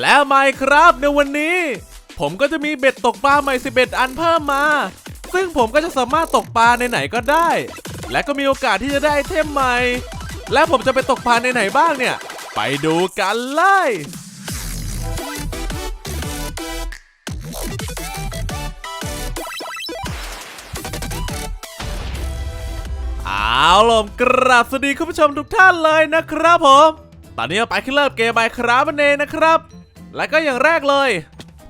แล้วไม่ครับในวันนี้ ผมก็จะมีเบ็ดตกปลาใหม่ 11 อันเพิ่มมา ซึ่งผมก็จะสามารถตกปลาในไหนก็ได้ และก็มีโอกาสที่จะได้ไอเทมใหม่ และผมจะไปตกปลาในไหนบ้างเนี่ย ไปดูกันเลยเอาล่ะกราบสวัสดีคุณผู้ชมทุกท่านเลยนะครับผม ตอนนี้เราไปขึ้นเริ่มเกมไมครับนั่นเองนะครับ และก็อย่างแรกเลย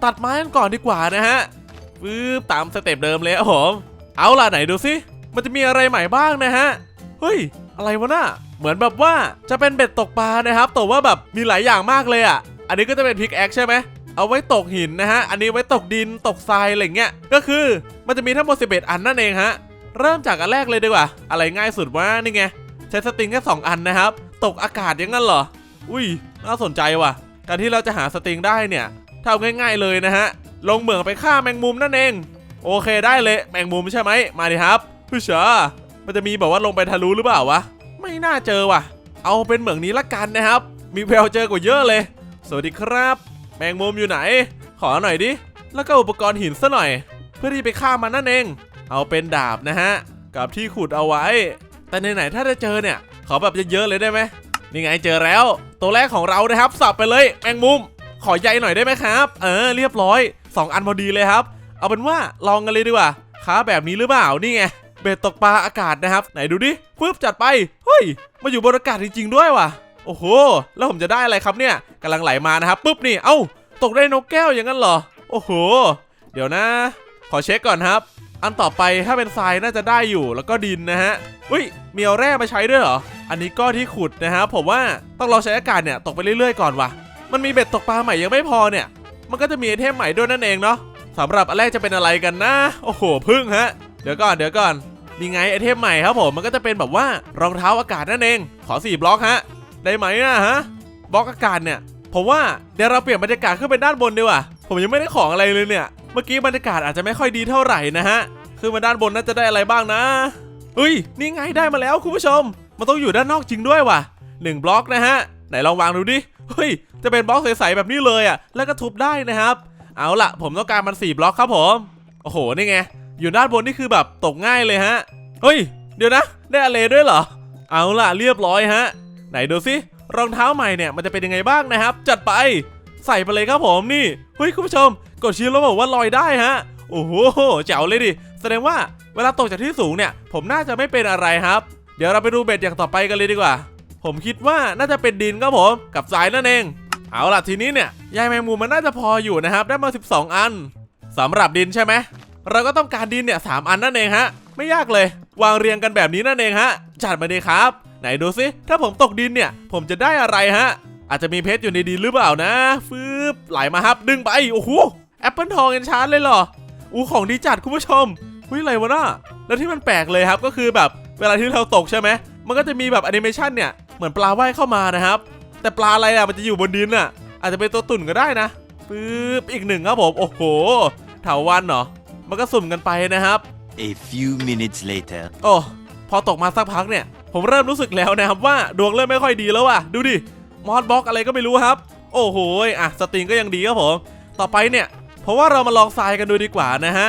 ตัดไม้กันก่อนดีกว่านะฮะฟืบตามสเต็ปเดิมเลยครับผมเอาล่ะไหนดูสิมันจะมีอะไรใหม่บ้างนะฮะเฮ้ย อะไรวะน่ะเหมือนแบบว่าจะเป็นเบ็ดตกปลานะครับแต่ว่าแบบมีหลายอย่างมากเลยอะ อันนี้ก็จะเป็นพิกแอคใช่ไหมเอาไว้ตกหินนะฮะ อันนี้ไว้ตกดินตกทรายอะไรเงี้ย ก็คือมันจะมีทั้งหมด11 อันนั่นเองฮะ เริ่มจากอันแรกเลยดีกว่า อะไรง่ายสุดว่านี่ไง ใช้สติงแค่2อันนะครับ ตกอากาศย่างนั้นเหรอ อุ้ยน่าสนใจว่ะ การที่เราจะหาสติงได้เนี่ยเท่าง่ายๆเลยนะฮะ ลงเหมืองไปฆ่าแมงมุมนั่นเอง โอเคได้เลยแมงมุมใช่ไหมมาดิครับผู้เชามันจะมีแบบว่าลงไปทะลุหรือเปล่าวะ ไม่น่าเจอว่ะ เอาเป็นเหมืองนี้ละกันนะครับ มีแววเจอกว่าเยอะเลย สวัสดีครับ แมงมุมอยู่ไหน ขอหน่อยดิ แล้วก็อุปกรณ์หินซะหน่อย เพื่อที่ไปฆ่ามันนั่นเอง เอาเป็นดาบนะฮะ กับที่ขุดเอาไว้ แต่ไหนๆถ้าจะเจอเนี่ย ขอแบบเยอะๆเลยได้ไหม นี่ไงเจอแล้ว ตัวแรกของเรานะครับสับไปเลยแมงมุม ขอใยหน่อยได้ไหมครับ เออเรียบร้อย 2 อันพอดีเลยครับ เอาเป็นว่าลองกันเลยดีกว่าค้าแบบนี้หรือเปล่านี่ไงเบ็ดตกปลาอากาศนะครับ ไหนดูดิปึ๊บจัดไปเฮ้ยมาอยู่บนอากาศจริงๆด้วยว่ะโอ้โห แล้วผมจะได้อะไรครับเนี่ยกำลังไหลมานะครับปุ๊บนี่เอ้าตกได้นกแก้วอย่างนั้นเหรอ โอ้โห เดี๋ยวนะ ขอเช็คก่อนครับ อันต่อไปถ้าเป็นทรายน่าจะได้อยู่แล้วก็ดินนะฮะอุ้ยมีเอาแร่มาใช้ด้วยเหรอ อันนี้ก็ที่ขุดนะครับผมว่าต้องรอใช้อากาศเนี่ยตกไปเรื่อยๆก่อนว่ะมันมีเบ็ดตกปลาใหม่ยังไม่พอเนี่ย มันก็จะมีไอเทมใหม่ด้วยนั่นเองเนาะสำหรับอันแรกจะเป็นอะไรกันนะ โอ้โหพึ่งฮะ เดี๋ยวก่อนเดี๋ยวก่อนมีไงไอเทมใหม่ครับผมมันก็จะเป็นแบบว่ารองเท้าอากาศนั่นเอง ขอ4บล็อกฮะ ได้ไหมอะฮะบล็อกอากาศเนี่ย ผมว่าเดี๋ยวเราเปลี่ยนบรรยากาศขึ้นไปด้านบนดีกว่าผมยังไม่ได้ของอะไรเลยเนี่ย เมื่อกี้บรรยากาศอาจจะไม่ค่อยดีเท่าไหร่นะฮะขึ้นมาด้านบนน่าจะได้อะไรบ้างนะเฮ้ย นี่ไงได้มาแล้วคุณผู้ชม มันต้องอยู่ด้านนอกจริงด้วยว่ะหนึ่งบล็อกนะฮะ ไหนลองวางดูดิ เฮ้ย จะเป็นบล็อกใสๆแบบนี้เลยอะ แล้วก็ทุบได้นะครับ เอาละผมต้องการมัน4บล็อกครับผม โอ้โห นี่ไง อยู่ด้านบนนี่คือแบบตกง่ายเลยฮะ เฮ้ย เดี๋ยวนะ ได้อะไรด้วยเหรอ เอาละเรียบร้อยฮะ ไหนดูสิ รองเท้าใหม่เนี่ยมันจะเป็นยังไงบ้างนะครับ จัดไป ใส่ไปเลยครับผมนี่ เฮ้ยคุณผู้ชม กดชี้แล้วบอกว่าลอยได้ฮะ โอ้โหเจ๋วเลยดิ แสดงว่าเวลาตกจากที่สูงเนี่ย ผมน่าจะไม่เป็นอะไรครับ เดี๋ยวเราไปดูเบ็ดอย่างต่อไปกันเลยดีกว่า ผมคิดว่าน่าจะเป็นดินครับผม กับทรายนั่นเอง เอาล่ะทีนี้เนี่ยยายแมงมุมมันน่าจะพออยู่นะครับ ได้มา 12 อันสำหรับดินใช่ไหม เราก็ต้องการดินเนี่ยสอันนั่นเองฮะ ไม่ยากเลย วางเรียงกันแบบนี้นั่นเองฮะ จัดมาดีครับ ไหนดูสิถ้าผมตกดินเนี่ย ผมจะได้อะไรฮะ อาจจะมีเพชรอยู่ในดินหรือเปล่านะ ฟืบไหลมาครับ ดึงไป โอ้โห แอปเปิลทองเอนชาร์เลยเหรอ อู้ของดีจัดคุณผู้ชมเฮ้ยอะไรวะน่ะแล้วที่มันแปลกเลยครับก็คือแบบเวลาที่เราตกใช่ไหม มันก็จะมีแบบแอนิเมชันเนี่ย เหมือนปลาว่ายเข้ามานะครับ แต่ปลาอะไรอะมันจะอยู่บนดินอะ อาจจะเป็นตัวตุ่นก็ได้นะปึ๊บอีกหนึ่งครับผม โอ้โหเถาวันเหรอ มันก็สุ่มกันไปนะครับ A few minutes later. โอ้พอตกมาสักพักเนี่ย ผมเริ่มรู้สึกแล้วนะครับว่าดวงเริ่มไม่ค่อยดีแล้วว่ะ ดูดิ มอสบล็อกอะไรก็ไม่รู้ครับ โอ้โหอะสตริงก็ยังดีครับผม ต่อไปเนี่ย เพราะว่าเรามาลองทรายกันดูดีกว่านะฮะ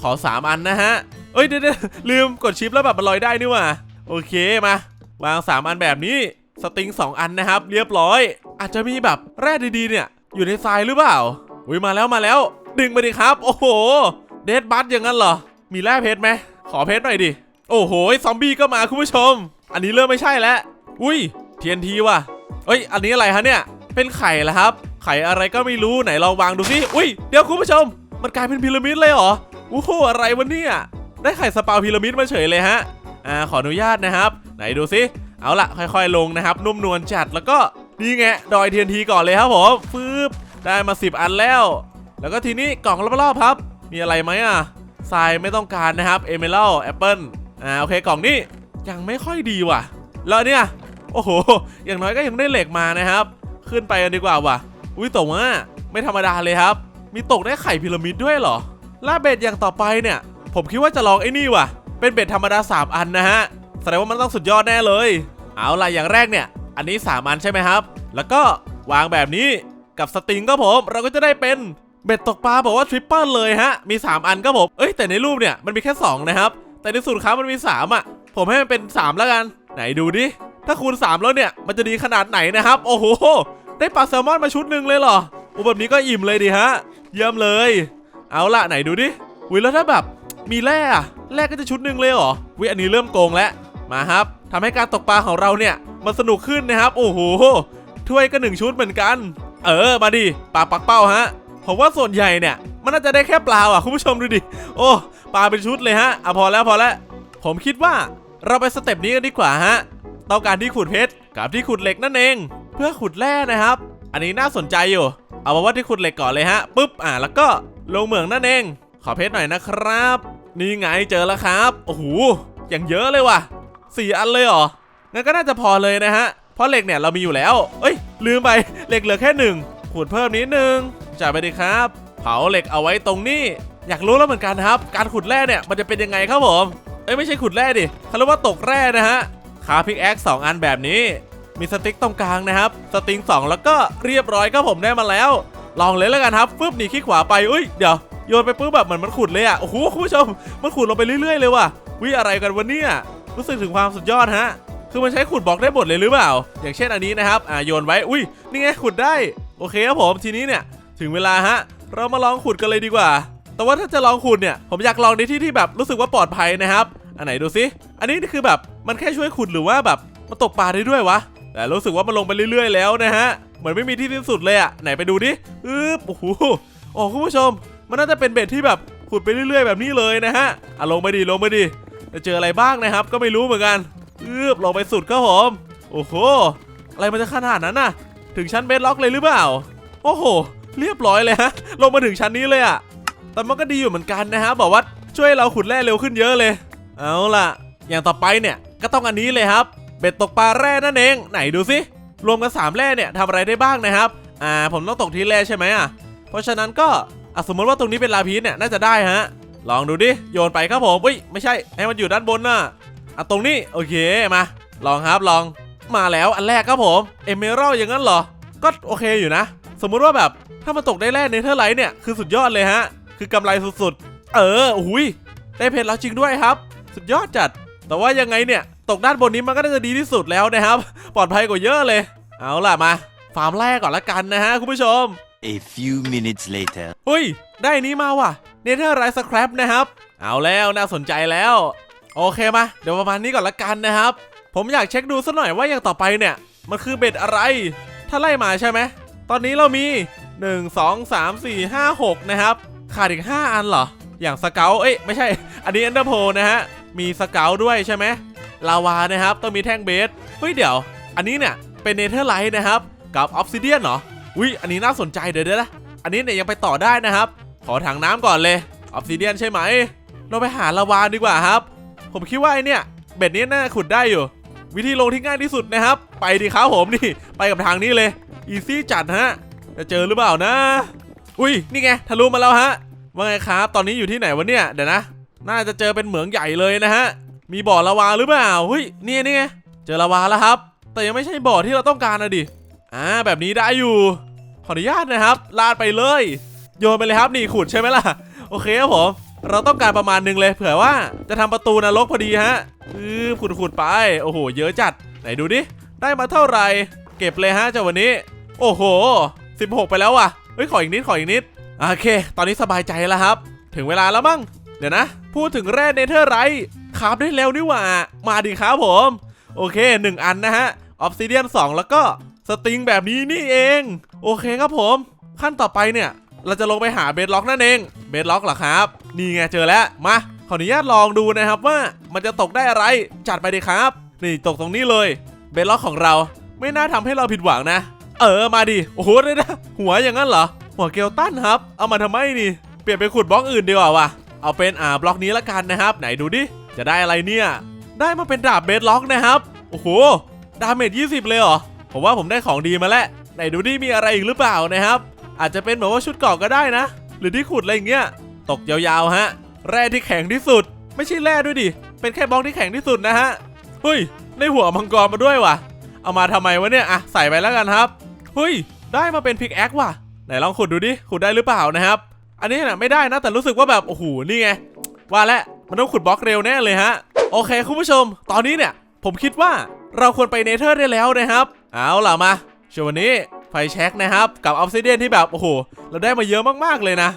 ขอ 3 อันนะฮะ เอ้ยเดี๋ยวลืมกดชิปแล้วแบบมันลอยได้นี่ว่าโอเคมาวาง 3 อันแบบนี้สติง 2 อันนะครับ เรียบร้อย อาจจะมีแบบแร่ดีๆเนี่ย อยู่ในทรายหรือเปล่าอุ้ยมาแล้วมาแล้ว ดึงมาดิครับ โอ้โหเดดบัตอย่างนั้นเหรอ มีแร่เพชรไหมขอเพชรหน่อยดิโอ้โหซอมบี้ก็มาคุณผู้ชม อันนี้เริ่มไม่ใช่แล้ว อุ้ย TNT ว่ะเอ้ย อันนี้อะไรฮะเนี่ย เป็นไข่เหรอครับ ไข่อะไรก็ไม่รู้ไหนลองวางดูสิอุ้ยเดี๋ยวคุณผู้ชม มันกลายเป็นพีระมิดเลยเหรอโอ้โหอะไรวะเนี่ยได้ไข่สปาพีระมิดมาเฉยเลยฮะอ่าขออนุญาตนะครับ ไหนดูสิเอาละค่อยๆลงนะครับ นุ่มนวลจัดแล้วก็นี่ไงดอย TNT ก่อนเลยครับผมฟืบได้มา 10 อันแล้ว แล้วก็ทีนี้กล่องรอบๆครับ มีอะไรไหมอะทรายไม่ต้องการนะครับเอเม a l แอปเปิลอ่าโอเคกล่องนี้ยังไม่ค่อยดีว่ะ แล้วเนี่ย โอ้โห อย่างน้อยก็ยังได้เหล็กมานะครับ ขึ้นไปกันดีกว่าว่ะ อุ้ยแต่ว่าไม่ธรรมดาเลยครับ มีตกได้ไข่พีระมิดด้วยเหรอล่าเบ็ดอย่างต่อไปเนี่ย ผมคิดว่าจะลองไอ้นี่ว่ะ เป็นเบ็ดธรรมดา 3 อันนะฮะ แสดงว่ามันต้องสุดยอดแน่เลย เอาล่ะอย่างแรกเนี่ย อันนี้ 3 อันใช่ไหมครับ แล้วก็วางแบบนี้กับสติงก็ผมเราก็จะได้เป็นเบ็ดตกปลาบอกว่าทริปเปิลเลยฮะ มี 3 อันก็ผม เอ้ยแต่ในรูปเนี่ยมันมีแค่ 2 นะครับ แต่ในสูตรค้ามันมี 3 อะ ผมให้มันเป็น 3 แล้วกัน ไหนดูดิ ถ้าคูณ 3 แล้วเนี่ย มันจะดีขนาดไหนนะครับ โอ้โห ได้ปลาแซลมอนมาชุดหนึ่งเลยเหรอโอ้แบบนี้ก็อิ่มเลยดิฮะ เยี่ยมเลย เอาละไหนดูดิวิแล้วถ้าแบบมีแร่อะแร่ก็จะชุดหนึ่งเลยเหรอวิอันนี้เริ่มโกงแล้ว มาครับทำให้การตกปลาของเราเนี่ยมันสนุกขึ้นนะครับ โอ้โห ถ้วยก็หนึ่งชุดเหมือนกัน เออ มาดิปลาปักเป้าฮะ ผมว่าส่วนใหญ่เนี่ย มันน่าจะได้แค่ปลาอะคุณผู้ชมดูดิ โอ้ ปลาเป็นชุดเลยฮะ อะพอแล้วพอแล้ว ผมคิดว่าเราไปสเต็ปนี้กันดีกว่าฮะ ต้องการที่ขุดเพชรกับที่ขุดเหล็กนั่นเอง เพื่อขุดแร่นะครับ อันนี้น่าสนใจอยู่ เอามาว่าที่ขุดเหล็กก่อนเลยฮะปุ๊บอะแล้วก็ลงเหมืองนั่นเอง ขอเพชรหน่อยนะครับ นี่ไงเจอแล้วครับโอ้โหอย่างเยอะเลยว่ะสี่อันเลยเหรองั้นก็น่าจะพอเลยนะฮะเพราะเหล็กเนี่ยเรามีอยู่แล้ว เอ้ย ลืมไปเหล็กเหลือแค่หนึ่งขูดเพิ่มนิดนึงจ่ายไปดีครับ เผาเหล็กเอาไว้ตรงนี้ อยากรู้แล้วเหมือนกันครับ การขุดแร่เนี่ยมันจะเป็นยังไงครับผมเอ้ยไม่ใช่ขุดแร่ดิเขาเรียกว่าตกแร่นะฮะคาพิกแอคสองอันแบบนี้ มีสติ๊กตรงกลางนะครับ สติงสองแล้วก็เรียบร้อยครับผมได้มาแล้ว ลองเลยแล้วกันครับฟึบหนีขี้ขวาไปอุ้ยเดี๋ยวโยนไปปุ๊บแบบเหมือนมันขุดเลยอะโอ้โหคุณผู้ชมมันขุดลงไปเรื่อยๆเลยว่ะวิอะไรกันวะเนี่ยรู้สึกถึงความสุดยอดฮะคือมันใช้ขุดบล็อกได้หมดเลยหรือเปล่า อย่างเช่นอันนี้นะครับอ่าโยนไว้อุ้ยนี่ไงขุดได้โอเคครับผมทีนี้เนี่ยถึงเวลาฮะ เรามาลองขุดกันเลยดีกว่า แต่ว่าถ้าจะลองขุดเนี่ยผมอยากลองในที่ที่แบบรู้สึกว่าปลอดภัยนะครับ อันไหนดูซิอันนี้คือแบบมันแค่ช่วยขุดหรือว่าแบบมันตกปลาได้ด้วยวะ แต่รู้สึกว่ามันลงไปเรื่อย ๆ แล้วนะฮะ เหมือนไม่มีที่สิ้นสุดเลยอะไหนไปดูดิอึ๊บโอ้โหโอ้คุณผู้ชม มันน่าจะเป็นเบ็ดที่แบบขุดไปเรื่อยๆ แบบนี้เลยนะฮะอะลงไปดิลงไปดิจะเจออะไรบ้างนะครับ ก็ไม่รู้เหมือนกันอึ๊บลงไปสุดครับผมโอ้โหอะไรมันจะขนาดนั้นน่ะ ถึงชั้นเบสล็อกเลยหรือเปล่า โอ้โห เรียบร้อยเลยฮะ ลงมาถึงชั้นนี้เลยอะแต่มันก็ดีอยู่เหมือนกันนะฮะบอกว่าช่วยเราขุดแร่เร็วขึ้นเยอะเลย เอาล่ะ อย่างต่อไปเนี่ยก็ต้องอันนี้เลยครับ เบ็ดตกปลาแร่นั่นเอง ไหนดูสิรวมกัน3แร่เนี่ยทำอะไรได้บ้างนะครับ อ่า ผมต้องตกที่แร่ใช่ไหมอะ เพราะฉะนั้นก็อสมมติว่าตรงนี้เป็นลาพีสเนี่ยน่าจะได้ฮะ ลองดูดิ โยนไปครับผมอุ้ย ไม่ใช่ ให้มันอยู่ด้านบนน่ะ อะตรงนี้ โอเค มา ลองครับ ลอง มาแล้วอันแรกครับผม เอเมอรัลอย่างนั้นเหรอ ก็โอเคอยู่นะ สมมุติว่าแบบ ถ้ามันตกได้แร่เนเธอร์ไลท์เนี่ย คือสุดยอดเลยฮะ คือกำไรสุดๆ เออ อุ้ย ได้เพชรแล้วจริงด้วยครับ สุดยอดจัด แต่ว่ายังไงเนี่ย ตกด้านบนนี้มันก็น่าจะดีที่สุดแล้วนะครับ ปลอดภัยกว่าเยอะเลย เอาล่ะมา ฟาร์มแรกก่อนละกันนะฮะคุณผู้ชม A few minutes later. อุ้ย ได้อันนี้มาว่ะเนเธอร์ไรสครับนะครับ เอาแล้วน่าสนใจแล้ว โอเคมา เดี๋ยวประมาณนี้ก่อนละกันนะครับ ผมอยากเช็คดูสักหน่อยว่าอย่างต่อไปเนี่ย มันคือเบ็ดอะไร ถ้าไล่มาใช่ไหม ตอนนี้เรามี 1 2 3 4 5 6 นะครับ ขาดอีก 5 อันเหรอ อย่างสเกลเอ้ยไม่ใช่ อันนี้ e อนเดอร์โพนะฮะ มีสเกลด้วยใช่ไหม ลาวานะครับต้องมีแท่งเบสเฮ้ยเดี๋ยว อันนี้เนี่ยเป็นเนเธอร์ไลท์นะครับ กับออฟซิเดียนเหรออุ้ยอันนี้น่าสนใจเดี๋ยวเดี๋ยวนะอันนี้เนี่ยยังไปต่อได้นะครับ ขอถังน้ำก่อนเลยออฟซิเดียนใช่ไหม เราไปหาลาวาดีกว่าครับ ผมคิดว่าไอเนี่ยเบ็ดนี้น่าขุดได้อยู่ วิธีลงที่ง่ายที่สุดนะครับ ไปดีครับผมนี่ ไปกับทางนี้เลยอีซี่จัดฮะจะเจอหรือเปล่านะ อุ้ยนี่ไงทะลุมาแล้วฮะว่าไงครับ ตอนนี้อยู่ที่ไหนวะเนี่ยเดี๋ยวนะ น่าจะเจอเป็นเหมืองใหญ่เลยนะฮะ มีบ่อลาวาหรือเปล่าเฮ้ยนี่นี่ไงเจอลาวาแล้วครับ แต่ยังไม่ใช่บ่อที่เราต้องการนะดิอ่าแบบนี้ได้อยู่ ขออนุญาตนะครับ ลาดไปเลย โยนไปเลยครับนี่ขุดใช่ไหมล่ะ โอเคครับผมเราต้องการประมาณหนึงเลย เผื่อว่าจะทำประตูนรกพอดีฮะอือขุดขุดไป โอ้โห เยอะจัด ไหนดูดิ ได้มาเท่าไหร่ เก็บเลยฮะเจ้าวันนี้ โอ้โห 16 ไปแล้วว่ะ เฮ้ย ขออีกนิด ขออีกนิด โอเค ตอนนี้สบายใจแล้วครับ ถึงเวลาแล้วมั้ง ดี๋ยวนะ พูดถึงแร่เนเธอร์ไรท์คราฟได้แล้วนี่หว่า มาดิครับผม โอเค 1 อันนะฮะออฟซิเดียน2แล้วก็สตริงแบบนี้นี่เอง โอเคครับผม ขั้นต่อไปเนี่ย เราจะลงไปหาเบดล็อกนั่นเองเบดล็อกเหรอครับ นี่ไงเจอแล้วมาขออนุญาตลองดูนะครับว่ามันจะตกได้อะไรจัดไปเลยครับ นี่ตกตรงนี้เลยเบดล็อกของเราไม่น่าทำให้เราผิดหวังนะ เออมาดิโอ้โหได้นะหัวอย่างนั้นเหรอหัวเกลตันครับ เอามาทำไมนี่เปลี่ยนไปขุดบล็อกอื่นดีกว่าว่ะ เอาเป็นอ่าบล็อกนี้ละกันนะครับ ไหนดูดิ จะได้อะไรเนี่ย ได้มาเป็นดาบเบดล็อกนะครับ โอ้โห ดาเมจ20 เลยเหรอ ผมว่าผมได้ของดีมาแล้ว ไหนดูดิมีอะไรอีกหรือเปล่านะครับ อาจจะเป็นแบบว่าชุดเกราะก็ได้นะ หรือที่ขุดอะไรอย่างเงี้ย ตกยาวๆฮะ แร่ที่แข็งที่สุด ไม่ใช่แร่ด้วยดิ เป็นแค่บล็อกที่แข็งที่สุดนะฮะ เฮ้ย ได้หัวมังกรมาด้วยว่ะ เอามาทำไมวะเนี่ย อะ ใส่ไปแล้วกันครับ เฮ้ย ได้มาเป็นพิกแอคว่ะ ไหนลองขุดดูดิ ขุดได้หรือเปล่านะครับ อันนี้น่ะไม่ได้นะแต่รู้สึกว่าแบบโอ้โหนี่ไงว่าแล้วมันต้องขุดบล็อกเร็วแน่เลยฮะ โอเคคุณผู้ชม ตอนนี้เนี่ย ผมคิดว่าเราควรไปเนเธอร์ได้แล้วนะครับ เอาล่ะมาช่วงวันนี้ไฟแช็กนะครับ กับออฟซิเดียนที่แบบโอ้โหเราได้มาเยอะมากๆเลยนะ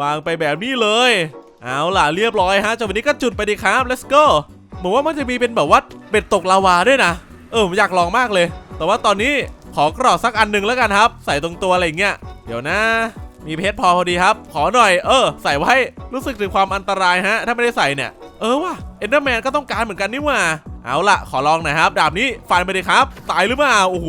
วางไปแบบนี้เลย เอาล่ะเรียบร้อยฮะจนวันนี้ก็จุดไปดีครับ let's go ผมว่ามันจะมีเป็นแบบว่าเบ็ดตกลาวาด้วยนะ เออผมอยากลองมากเลย แต่ว่าตอนนี้ขอกรอกสักอันหนึ่งแล้วกันครับ ใส่ตรงตัวอะไรเงี้ยเดี๋ยวนะ มีเพชรพอพอดีครับ ขอหน่อย เออ ใส่ไว้ รู้สึกถึงความอันตรายฮะ ถ้าไม่ได้ใส่เนี่ย เออว่ะ เอนเดอร์แมนก็ต้องการเหมือนกันนี่ว่า เอาละขอลองหน่อยครับ ดาบนี้ฟันไปเลยครับ ตายหรือเปล่า โอ้โห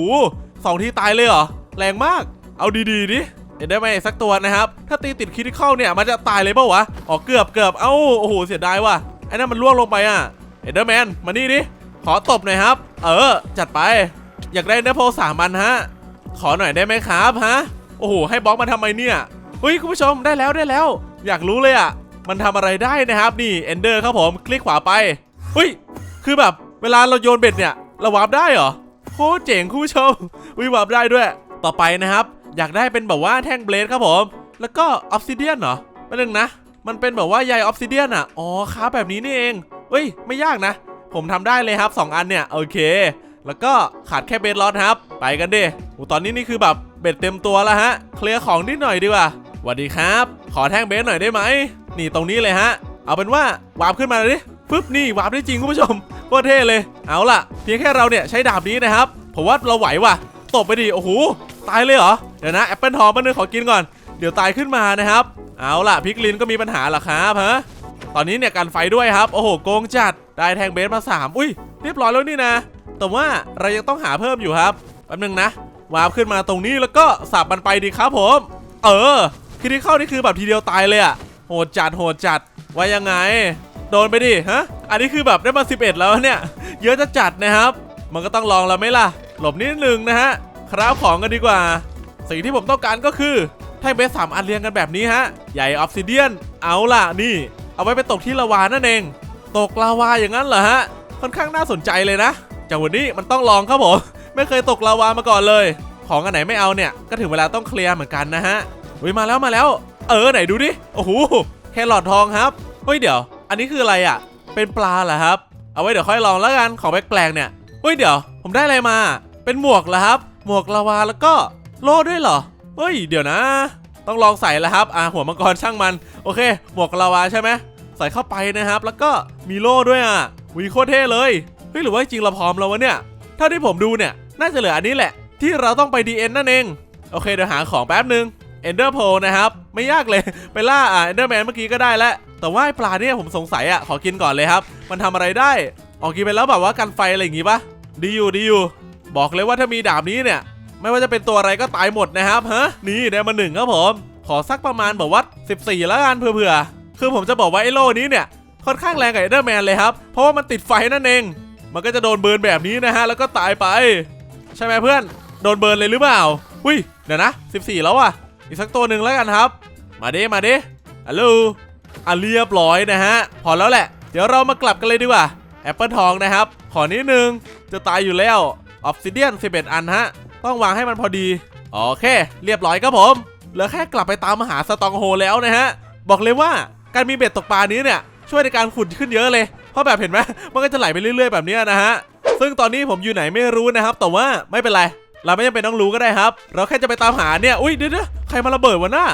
สองทีตายเลยเหรอ แรงมาก เอาดีๆดิเห็นได้ไหมนสักตัวนะครับ ถ้าตีติดคริติคอลเนี่ย มันจะตายเลยเปล่าวะ อ๋อ เกือบเกือบเอ้า โอ้โห เสียดายว่ะ ไอ้นั่นมันล่วงลงไปอะ เอนเดอร์แมน มานี่ดิ ขอตบหน่อยครับ เออ จัดไป อยากได้เนื้อโพสามอันฮะ ขอหน่อยได้ไหมครับฮะ อ้โหให้บล็อกมาทำไมเนี่ยเฮ้ยคุณผู้ชมได้แล้วได้แล้ว อยากรู้เลยอะ มันทำอะไรได้นะครับนี่เอนเดอร์ครับผมคลิกขวาไปเฮ้ยคือแบบเวลาเราโยนเบ็ดเนี่ยเราวาร์ปได้เหรอโคตรเจ๋งคุณผู้ชมวิวาร์ปได้ด้วย ต่อไปนะครับ อยากได้เป็นแบบว่าแท่งเบลดครับผม แล้วก็ออฟซิเดียนเหรอไม่นึงนะมันเป็นแบบว่าใยออฟซิเดียนอะ อ๋อค้าแบบนี้นี่เอง เฮ้ย ไม่ยากนะ ผมทำได้เลยครับ 2 อันเนี่ย โอเค แล้วก็ขาดแค่เบสลอสครับ ไปกันดิโอตอนนี้นี่คือแบบ เบ็ดเต็มตัวแล้วฮะ เคลียร์ของนิดหน่อยดีกว่าสวัสดีครับ ขอแท่งเบสหน่อยได้ไหม นี่ตรงนี้เลยฮะ เอาเป็นว่าวาร์ปขึ้นมาเลยดิปึ๊บนี่วาร์ปได้จริงคุณผู้ชมโคตรเท่เลย เอาล่ะ เพียงแค่เราเนี่ยใช้ดาบนี้นะครับ ผมว่าเราไหวว่ะ ตบไปดิ โอ้โห ตายเลยเหรอ เดี๋ยวนะแอปเปิลทองมาหนึ่งขอกินก่อน เดี๋ยวตายขึ้นมานะครับ เอาล่ะพิกลินก็มีปัญหาหรอครับฮะ ตอนนี้เนี่ยการไฟด้วยครับ โอ้โหโกงจัด ได้แทงเบสมา 3 อุ้ย เรียบร้อยแล้วนี่นะ แต่ว่าเรายังต้องหาเพิ่มอยู่ครับ แป๊บนึงนะ วาร์ปขึ้นมาตรงนี้แล้วก็สับมันไปดีครับผม เออคิดที่เข้านี่คือแบบทีเดียวตายเลยอะโหดจัดโหดจัดว่ายังไง โดนไปดิฮะอันนี้คือแบบได้มา 11 แล้วเนี่ย เยอะจะจัดนะครับ มันก็ต้องลองแล้วไหมล่ะ หลบนิดนึงนะฮะคราฟของกันดีกว่า สิ่งที่ผมต้องการก็คือแท่งเบสสามอันเรียงกันแบบนี้ฮะ ใหญ่ออฟซิเดียน เอาล่ะนี่ เอาไว้ไปตกที่ลาวานั่นเอง ตกลาวาอย่างนั้นเหรอฮะ ค่อนข้างน่าสนใจเลยนะจากวันนี้มันต้องลองครับผม ไม่เคยตกลาวามาก่อนเลย ของอันไหนไม่เอาเนี่ย ก็ถึงเวลาต้องเคลียร์เหมือนกันนะฮะอุ้ยมาแล้วมาแล้ว เออไหนดูดิ โอ้โหแครอททองครับ เฮ้ยเดี๋ยว อันนี้คืออะไรอะ เป็นปลาเหรอครับ เอาไว้เดี๋ยวค่อยลองแล้วกัน ของแปลกๆเนี่ย เฮ้ยเดี๋ยว ผมได้อะไรมา เป็นหมวกเหรอครับ หมวกลาวาแล้วก็โล่ด้วยเหรอ เฮ้ยเดี๋ยวนะ ต้องลองใส่แล้วครับ อ่าหัวมังกรช่างมัน โอเค หมวกลาวาใช่ไหมใส่เข้าไปนะครับ แล้วก็มีโล่ด้วยอะวีโคตรเท่เลย เฮ้ยหรือว่าจริงเราพร้อมแล้ววะเนี่ยเท่าที่ผมดูเนี่ย น่าจะเหลืออันนี้แหละ ที่เราต้องไป DN นั่นเอง โอเคเดี๋ยวหาของแป๊บนึง Ender p o นะครับ ไม่ยากเลย ไปล่าอ่า Enderman เมื่อกี้ก็ได้แล้ว แต่ว่าไอ้ปลาเนี่ยผมสงสัยอะ ขอกินก่อนเลยครับ มันทำอะไรได้ ออกกินไปแล้วแบบว่ากันไฟอะไรอย่างงี้ปะดีอยู่ดีอยู่ บอกเลยว่าถ้ามีดาบนี้เนี่ย ไม่ว่าจะเป็นตัวอะไรก็ตายหมดนะครับฮะนี่ได้มาหนึ่งครับผม ขอสักประมาณแบบว่า14 แล้วกันเผื่อๆคือผมจะบอกว่าไอ้โล่นี้เนี่ยค่อนข้างแรงกับเอนเดอร์แมนเลยครับ เพราะว่ามันติดไฟนั่นเอง มันก็จะโดนเบิร์นแบบนี้นะฮะ แล้วก็ตายไป ใช่ไหมเพื่อน โดนเบิร์นเลยหรือเปล่า อุ้ย เดี๋ยวนะ 14 แล้วอะ อีกสักตัวหนึ่งแล้วกันครับ มาดิมาดิฮัลโหลอะเรียบร้อยนะฮะ พอแล้วแหละ เดี๋ยวเรามากลับกันเลยดีกว่า แอปเปิลทองนะครับ ขอนิดนึง จะตายอยู่แล้ว ออฟซิเดียน 11 อันฮะ ต้องวางให้มันพอดี โอเค เรียบร้อยครับผม เหลือแค่กลับไปตามมหาสตองโฮแล้วนะฮะ บอกเลยว่าการมีเบ็ดตกปลานี้เนี่ย ช่วยในการขุดขึ้นเยอะเลย เพราะแบบเห็นไหมมันก็จะไหลไปเรื่อย ๆ แบบนี้นะฮะ ซึ่งตอนนี้ผมอยู่ไหนไม่รู้นะครับ แต่ว่าไม่เป็นไร เราไม่จำเป็นต้องรู้ก็ได้ครับ เราแค่จะไปตามหาเนี่ย อุ้ยเดี๋ยวใครมาระเบิดวะหน้า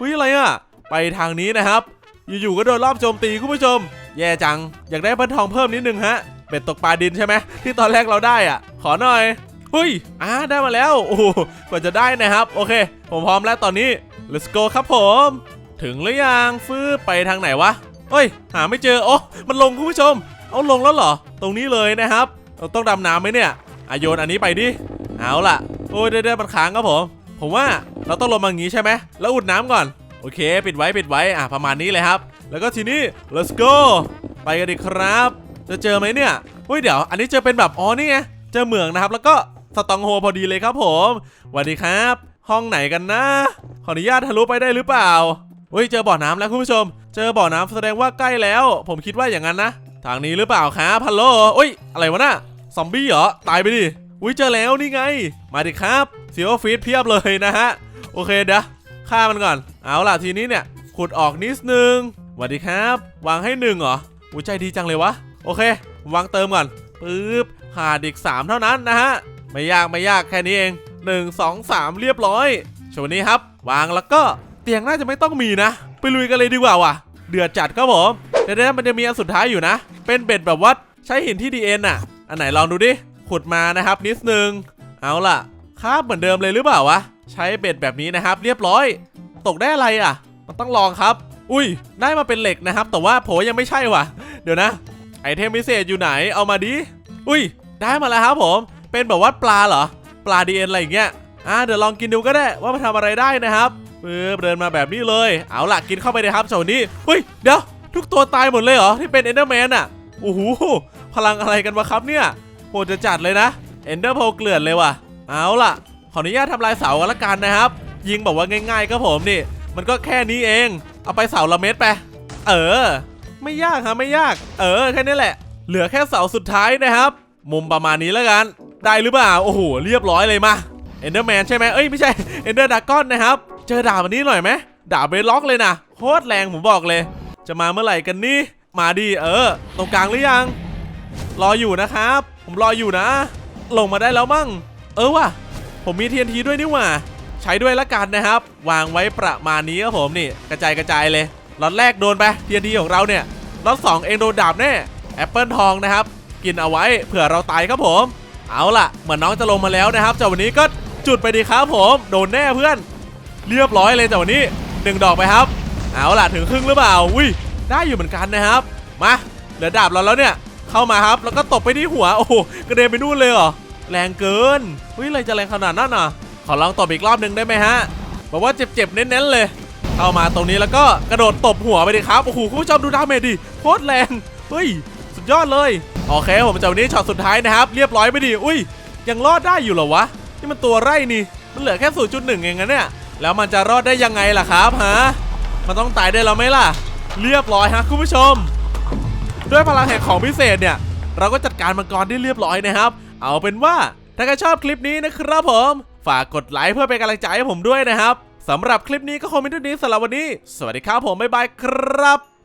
อุ้ยอะไรอะไปทางนี้นะครับ อยู่ๆก็โดนรอบโจมตีคุณผู้ชม แย่จัง อยากได้พิ่นทองเพิ่มนิดนึงฮะเบ็ดตกปลาดินใช่ไหมที่ตอนแรกเราได้อะ ขอหน่อยเฮ้ยอ่าได้มาแล้ว โอ้โหกว่าจะได้นะครับ โอเค ผมพร้อมแล้วตอนนี้ let's go ครับผม ถึงหรือยังฟื้นไปทางไหนวะ เฮ้ย หาไม่เจอ โอ้มันลงคุณผู้ชม เอาลงแล้วเหรอ ตรงนี้เลยนะครับเราต้องดำน้ำไหมเนี่ยอโยนอันนี้ไปดิ เอาล่ะ โอ้ยเดี๋ยวๆมันค้างครับผม ผมว่าเราต้องลงมาอย่างนี้ใช่ไหม แล้วอุดน้ำก่อน โอเค ปิดไว้ปิดไว้ อะประมาณนี้เลยครับ แล้วก็ทีนี้ let's go ไปกันดีครับ จะเจอไหมเนี่ยเฮ้ยเดี๋ยว อันนี้เจอเป็นแบบ อ๋อนี่ไง เจอเหมืองนะครับ แล้วก็สตองโฮพอดีเลยครับผมสวัสดีครับ ห้องไหนกันนะ ขออนุญาตทะลุไปได้หรือเปล่า เฮ้ยเจอบ่อน้ำแล้วคุณผู้ชม เจอบ่อน้ำแสดงว่าใกล้แล้ว ผมคิดว่าอย่างนั้นนะทางนี้หรือเปล่าครับฮัลโหลอุ้ย อะไรวะน่ะซอมบี้เหรอ ตายไปดิอุ้ยเจอแล้วนี่ไง มาดิครับเซีโอฟีดเพียบเลยนะฮะ โอเคเดี๋ยวฆ่ามันก่อน เอาล่ะทีนี้เนี่ย ขุดออกนิดนึงสวัสดีครับ วางให้หนึ่งเหรออุ้ยใจดีจังเลยวะ โอเค วางเติมก่อนปึ๊บขาดอีก3เท่านั้นนะฮะ ไม่ยากไม่ยากแค่นี้เอง 1 2 3 เรียบร้อยชวนนี้ครับ วางแล้วก็ ตียงน่าจะไม่ต้องมีนะ ไปลุยกันเลยดีกว่าว่ะ เดือดจัดครับผมเดี๋ยวๆมันจะมีอันสุดท้ายอยู่นะ เป็นเบ็ดแบบว่าใช้หินที่ดีเอ็นอะ อันไหนลองดูดิ ขุดมานะครับนิดนึง เอาล่ะคาบเหมือนเดิมเลยหรือเปล่าวะ ใช้เบ็ดแบบนี้นะครับ เรียบร้อย ตกได้อะไรอะ มันต้องลองครับ อุ้ย ได้มาเป็นเหล็กนะครับ แต่ว่าโผยังไม่ใช่ว่ะ เดี๋ยวนะ ไอเทมพิเศษอยู่ไหน เอามาดิ อุ้ย ได้มาแล้วครับผม เป็นแบบว่าปลาเหรอ ปลาดีเอ็นอะไรอย่างเงี้ย อ่าเดี๋ยวลองกินดูก็ได้ว่ามันทำอะไรได้นะครับ ปึ๊บเดินมาแบบนี้เลย เอาล่ะกินเข้าไปเลยครับเจ้านี้เฮ้ยเดี๋ยวทุกตัวตายหมดเลยเหรอที่เป็นเอนเดอร์แมนอะโอ้โหพลังอะไรกันวะครับเนี่ยโหจะจัดเลยนะเอนเดอร์โพเกลื่อนเลยว่ะ เอาล่ะ ขออนุญาตทำลายเสากันละกันนะครับ ยิงแบบว่าง่ายๆครับผมนี่ มันก็แค่นี้เอง เอาไปเสาละเม็ดไป เออ ไม่ยากครับไม่ยาก เออแค่นี้แหละ เหลือแค่เสาสุดท้ายนะครับ มุมประมาณนี้แล้วกัน ได้หรือเปล่า โอ้โห เรียบร้อยเลยมา เอนเดอร์แมนใช่ไหมเอ้ยไม่ใช่ เอนเดอร์ดากอนนะครับ เจอดาบอันนี้หน่อยไหมดาบเบล็อกเลยนะโคตรแรงผมบอกเลย จะมาเมื่อไหร่กันนี่มาดิเออ ตรงกลางหรือยัง รออยู่นะครับ ผมรออยู่นะ ลงมาได้แล้วมั่ง เออว่ะ ผมมี TNT ด้วยนี่หว่า ใช้ด้วยละกันนะครับ วางไว้ประมาณนี้ครับผมนี่ กระจายกระจายเลยล็อตแรกโดนไป TNT ของเราเนี่ยล็อตสองเองโดนดาบแน่แอปเปิลทองนะครับ กินเอาไว้เผื่อเราตายครับผม เอาล่ะ เหมือนน้องจะลงมาแล้วนะครับจากวันนี้ก็จุดไปดีครับผม โดนแน่เพื่อน เรียบร้อยเลยจากวันนี้หนึ่งดอกไปครับ เอาล่ะถึงครึ่งหรือเปล่าอุ้ยได้อยู่เหมือนกันนะครับ มาเหลือดาบเราแล้วเนี่ย เข้ามาครับ แล้วก็ตบไปที่หัว โอ้โหกระเด็นไปนู่นเลยเหรอ แรงเกินเฮ้ยอะไรจะแรงขนาดนั้นอะ ขอลองตบอีกรอบหนึ่งได้ไหมฮะ บอกว่าเจ็บๆเน้นๆเลย เข้ามาตรงนี้แล้วก็กระโดดตบหัวไปดิครับ โอ้โหคุณผู้ชมดูดาเมจดิ โคตรแรง เฮ้ย สุดยอดเลย โอเคผมจะวันนี้ช็อตสุดท้ายนะครับ เรียบร้อยไปดิ อุ้ย ยังรอดได้อยู่เหรอวะ นี่มันตัวไร่นี่ มันเหลือแค่0.1เองนะเนี่ย แล้วมันจะรอดได้ยังไงล่ะครับฮะมันต้องตายได้แล้วไหมล่ะ เรียบร้อยฮะคุณผู้ชม ด้วยพลังแห่งของพิเศษเนี่ย เราก็จัดการมังกรได้เรียบร้อยนะครับ เอาเป็นว่าถ้าใครชอบคลิปนี้นะครับผม ฝากกดไลค์เพื่อเป็นกำลังใจให้ผมด้วยนะครับสำหรับคลิปนี้ก็คงเป็นเท่านี้สำหรับวันนี้ สวัสดีครับผมบ๊ายบายครับ